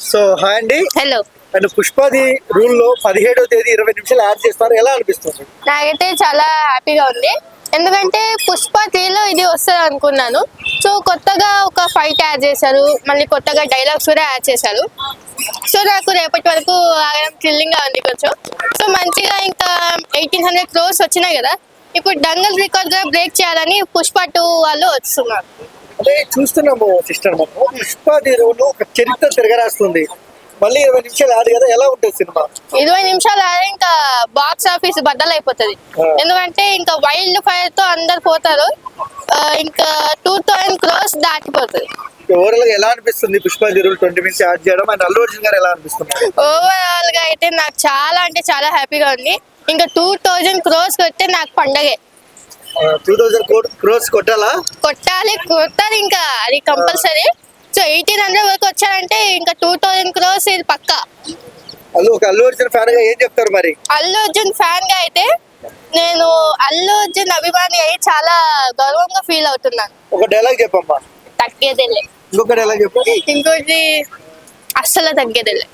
So hi అండి. Hello. And Pushpa the రూల్లో పదిహేడవ తేదీ ఇరవై నిమిషాలు యాడ్ చేస్తారు. ఎలా అనిపిస్తుంది? నాకైతే చాలా హ్యాపీగా ఉంది. ఎందుకంటే పుష్ప త్రీలో ఇది వస్తుంది అనుకున్నాను. సో కొత్తగా ఒక ఫైట్ యాడ్ చేశారు. మళ్ళీ కొత్తగా డైలాగ్స్ కూడా యాడ్ చేశారు. సో నాకు రేపటి వరకు ఆగడం థ్రిల్లింగ్గా ఉంది కొంచెం. సో మంచిగా ఇంకా ఎయిటీన్ హండ్రెడ్ క్రోర్స్ వచ్చినాయి కదా. ఇప్పుడు డంగల్ రికార్డ్గా బ్రేక్ చేయాలని పుష్ప టూ వాళ్ళు వస్తున్నారు. అంటే చూస్తున్నాము సిస్టర్ మనము పుష్పది రూల్ ఒక చరిత్ర తిరగరాస్తుంది. మళ్ళీ ఇరవై నిమిషాలు యాడ్ కదా ఎలా ఉంటుంది సినిమా? ఇరవై నిమిషాలు ఆడే ఇంకా బాక్స్ ఆఫీస్ బద్దలైపోతుంది. ఆ. ఎందుకంటే ఇంకా వైల్డ్ ఫైర్తో అందరు పోతారు. ఇంకా టూ థౌసండ్ క్రోర్స్ దాటిపోతుంది. ఓవరాల్గా ఎలా అనిపిస్తుంది Pushpa the rule twenty minutes add చేయడం? అండ్ అల్లు అర్జున్ గారు ఎలా అనిపిస్తుంది ఓవరాల్గా అయితే నాకు చాలా అంటే చాలా హ్యాపీగా ఉంది. ఇంకా టూ థౌజండ్ క్రోర్స్ కొడితే నాకు పండగే. టూ థౌసండ్ క్రోర్స్ కొట్టాలా? కొట్టాలి కొట్టాలి ఇంకా. అది కంపల్సరీ. సో ఎయిటీన్ హండ్రెడ్ వరకు వచ్చారంటే ఇంకా టూ థౌజండ్ క్రోర్స్ ఇది పక్కా. అల్లు ఒక అల్లు అర్జున్ ఫ్యాన్గా ఏం చెప్తారు మరి? అల్లు అర్జున్ ఫ్యాన్గా అయితే నేను అల్లు అర్జున్ అభిమాని అయి చాలా గర్వంగా ఫీల్ అవుతున్నాను ఒక డైలాగ్ చెప్పమ్మా. తగ్గేదేలే. ఇంకొక డైలాగ్ చెప్పు. ఇంకోటి అస్సలు తగ్గేదేలే.